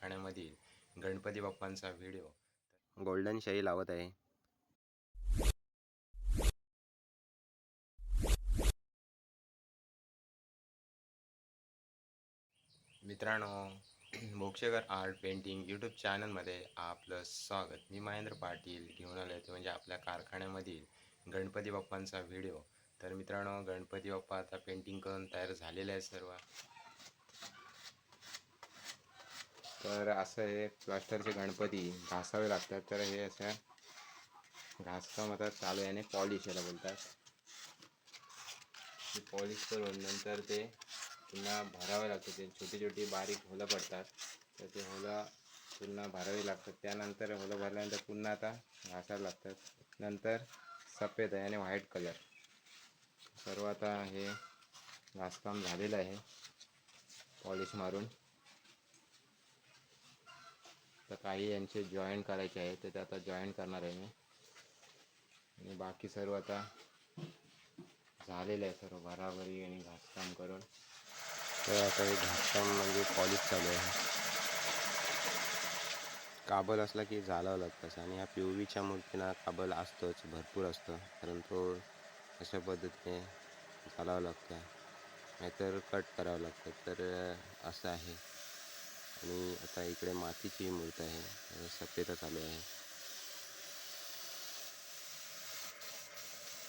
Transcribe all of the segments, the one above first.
कारखान्यामधील गणपती बाप्पांचा video golden शाई लावत आहे. मित्रांनो मोक्षकर आर्ट पेंटिंग यूट्यूब चॅनलमध्ये आपलं स्वागत. मी महेंद्र पाटील घेऊन आलो ते म्हणजे आपल्या कारखान्यामधील गणपती बाप्पांचा व्हिडिओ. तर मित्रांनो गणपती बाप्पा आता पेंटिंग करून तयार झालेले आहे सर्व. तर असं हे प्लास्टरचे गणपती घासावे लागतात. तर हे असं घासकाम आता चालू आहे आणि पॉलिश याला बोलतात. ते पॉलिश करून नंतर ते पुन्हा भरावे लागतं ते छोटी छोटी बारीक होलं पडतात. तर ते होलं पुन्हा भरावी लागतात. त्यानंतर होलं भरल्यानंतर पुन्हा आता घासायला लागतात. नंतर सफेद आहे आणि व्हाईट कलर. सर्व आता हे घासकाम झालेलं आहे. पॉलिश मारून. तर काही यांचे जॉईन करायचे आहे तर ते आता जॉईन करणार आहे मी. आणि बाकी सर्व आता झालेलं आहे सर्व भराभरी आणि घासकाम करून. तर आता हे घासकाम म्हणजे पॉलिश चालू आहे. काबल असला की झालावं लागतं आणि ह्या पिववीच्या मूर्तीना काबल असतोच भरपूर असतो. कारण तो अशा पद्धतीने झालावं लागतं. नाहीतर कट करावं लागतं. तर असं आहे. आणि आता इकडे मातीची मूर्त आहे. सफेदच चालू आहे.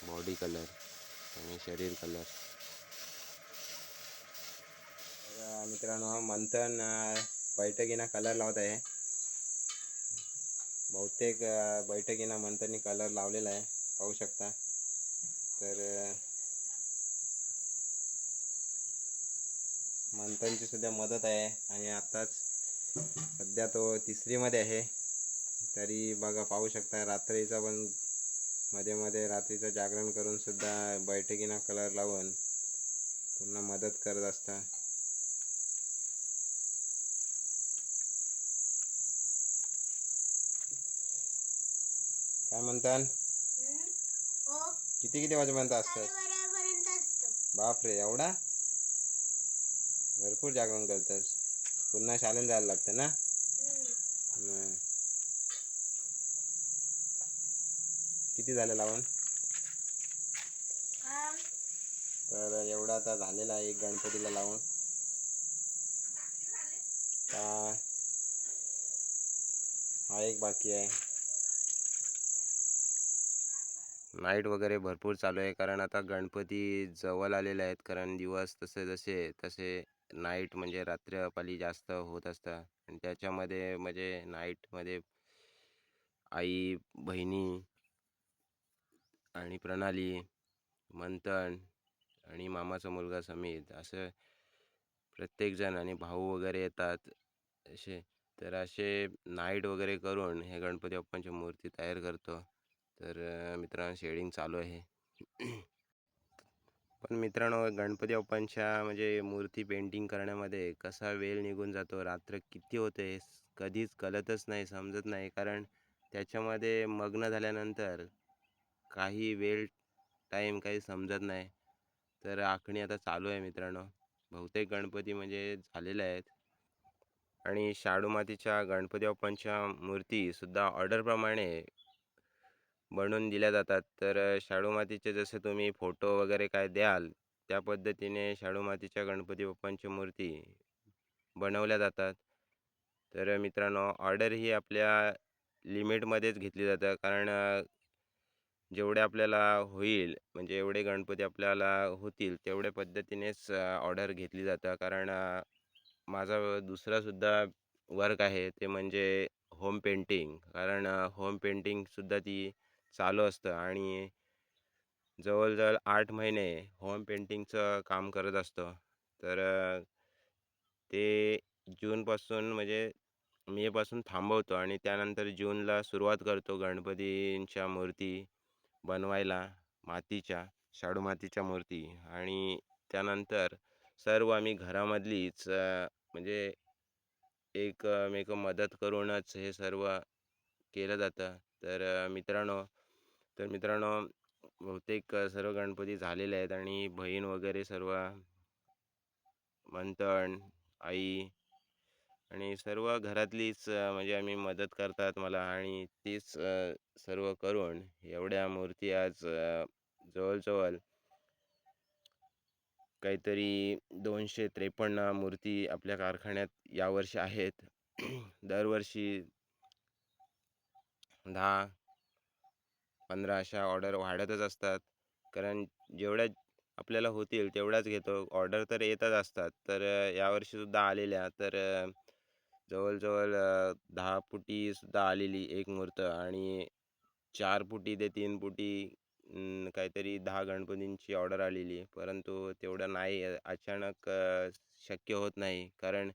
बॉडी कलर आणि शरीर कलर तर मित्रांनो मंथन बैठकीना कलर लावत आहे. बहुतेक बैठकीना मंथननी कलर लावलेला आहे. पाहू शकता. तर मंथनची सुद्धा मदत आहे. आणि आत्ताच सध्या तो तिसरीमध्ये आहे. तरी बघा पाहू शकता रात्रीचा पण मध्ये मध्ये रात्रीचं जागरण करून सुद्धा बैठकीना कलर लावून पुन्हा मदत करत असता. काय म्हणतात ओ. किती किती वाजेपर्यंत असतात बापरे एवढा? भरपूर जागरण करतस पुन्हा शाळेला जायला लागतं ना? हम्म. किती झालं लावून हा तर एवढा आता झालेला आहे एक गणपतीला लावून. हा. एक बाकी आहे. नाईट वगैरे भरपूर चालू आहे कारण आता गणपती जवळ आलेले आहेत कारण दिवस तसे जसे तसे नाईट म्हणजे रात्रपाली जास्त होत असतात आणि त्याच्यामध्ये म्हणजे नाईटमध्ये आई बहिणी आणि प्रणाली मंथन आणि मामाचा मुलगा समीर असं प्रत्येकजण आणि भाऊ वगैरे येतात. असे तर असे नाईट वगैरे करून हे गणपती बाप्पांची मूर्ती तयार करतो. तर मित्रांनो शेडिंग चालू आहे. पण मित्रांनो गणपती बाप्पांच्या म्हणजे मूर्ती पेंटिंग करण्यामध्ये कसा वेळ निघून जातो रात्र किती होते कधीच कळतच नाही समजत नाही. कारण त्याच्यामध्ये मग्न झाल्यानंतर काही वेळ टाईम काही समजत नाही. तर आखणी आता चालू आहे मित्रांनो. बहुतेक गणपती म्हणजे झालेले आहेत. आणि शाडू मातीच्या गणपती बाप्पांच्या मूर्तीसुद्धा ऑर्डरप्रमाणे बनवून दिल्या जातात. तर शाडू मातीचे जसे तुम्ही फोटो वगैरे काय द्याल त्या पद्धतीने शाडू मातीच्या गणपती बाप्पांची मूर्ती बनवल्या जातात. तर मित्रांनो ऑर्डर ही आपल्या लिमिटमध्येच घेतली जातं. कारण जेवढे आपल्याला होईल म्हणजे एवढे गणपती आपल्याला होतील तेवढ्या पद्धतीनेच ऑर्डर घेतली जातं. कारण माझा दुसरासुद्धा वर्क आहे ते म्हणजे होम पेंटिंग. कारण होम पेंटिंगसुद्धा ती चालू असतं आणि जवळजवळ आठ महिने होम पेंटिंगचं काम करत असतो. तर ते जूनपासून म्हणजे मेपासून थांबवतो आणि त्यानंतर जूनला सुरुवात करतो गणपतींच्या मूर्ती बनवायला मातीच्या शाडू मातीच्या मूर्ती आणि त्यानंतर सर्व आम्ही घरामधलीच म्हणजे एकमेक मदत करूनच हे सर्व केलं जातं. तर मित्रांनो तर मित्रांनो बहुतेक सर्व गणपती झालेले आहेत आणि बहीण वगैरे सर्व मंथन आई आणि सर्व घरातलीच म्हणजे आम्ही मदत करतात मला आणि तीच सर्व करून एवढ्या मूर्ती आज जवळजवळ काहीतरी दोनशे त्रेपन्न मूर्ती आपल्या कारखान्यात यावर्षी आहेत. दरवर्षी दहा पंधरा अशा ऑर्डर वाढतच असतात. कारण जेवढ्या आपल्याला होतील तेवढ्याच घेतो. ऑर्डर तर येतच असतात. तर यावर्षीसुद्धा आलेल्या. तर जवळजवळ दहा फुटीसुद्धा आलेली एक मूर्त आणि चार फुटी ते तीन फुटी काहीतरी दहा गणपतींची ऑर्डर आलेली. परंतु तेवढं नाही. अचानक शक्य होत नाही. कारण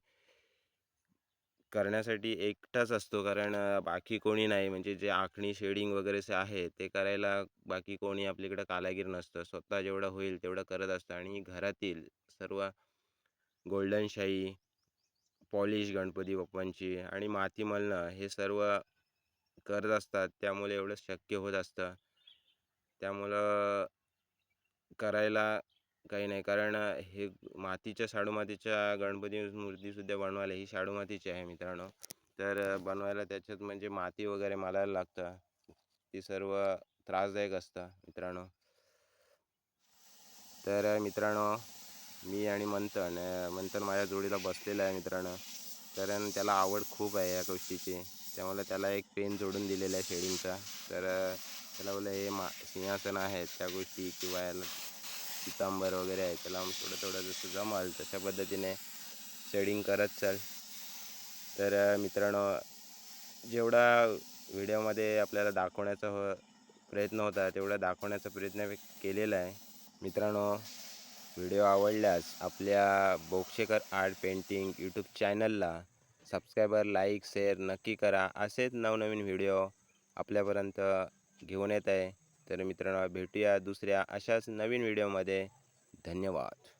करण्यासाठी एकटाच असतो कारण बाकी कोणी नाही. म्हणजे जे आखणी शेडिंग वगैरेचे आहे ते करायला बाकी कोणी आपल्याकडं कालागीर नसतं. स्वतः जेवढं होईल तेवढं करत असतं आणि घरातील सर्व गोल्डन शाई पॉलिश गणपती बाप्पांची आणि माती मलणं हे सर्व करत असतात. त्यामुळे एवढं शक्य होत असतं. त्यामुळं करायला काही नाही. कारण हे मातीच्या शाडू मातीच्या गणपती मूर्तीसुद्धा बनवायला ही शाडू मातीची आहे मित्रांनो. तर बनवायला त्याच्यात म्हणजे माती वगैरे मालायला लागतं. ती सर्व त्रासदायक असतं मित्रांनो. तर मित्रांनो मी आणि मंथन मंथन माझ्या जोडीला बसलेलं आहे मित्रांनो. कारण त्याला आवड खूप आहे या गोष्टीची. त्यामुळे त्याला एक पेन जोडून दिलेला आहे शेडिंगचा तर त्याला बोललं हे मा सिंहासन आहेत त्या गोष्टी किंवा याला पितांबर वगैरे आहे त्याला थोडं थोडं जसं जमाल तशा पद्धतीने शेडिंग करत चाल. तर मित्रांनो जेवढा व्हिडिओमध्ये आपल्याला दाखवण्याचा हो प्रयत्न होता तेवढा दाखवण्याचा प्रयत्न केलेला आहे. मित्रांनो व्हिडिओ आवडल्यास आपल्या बोक्षेकर आर्ट पेंटिंग यूट्यूब चॅनलला सबस्क्रायबर लाईक शेअर नक्की करा. असेच नवनवीन व्हिडिओ आपल्यापर्यंत घेऊन येत आहे. तर मित्रांनो भेटूया दुसऱ्या अशाच नवीन व्हिडिओमध्ये. धन्यवाद.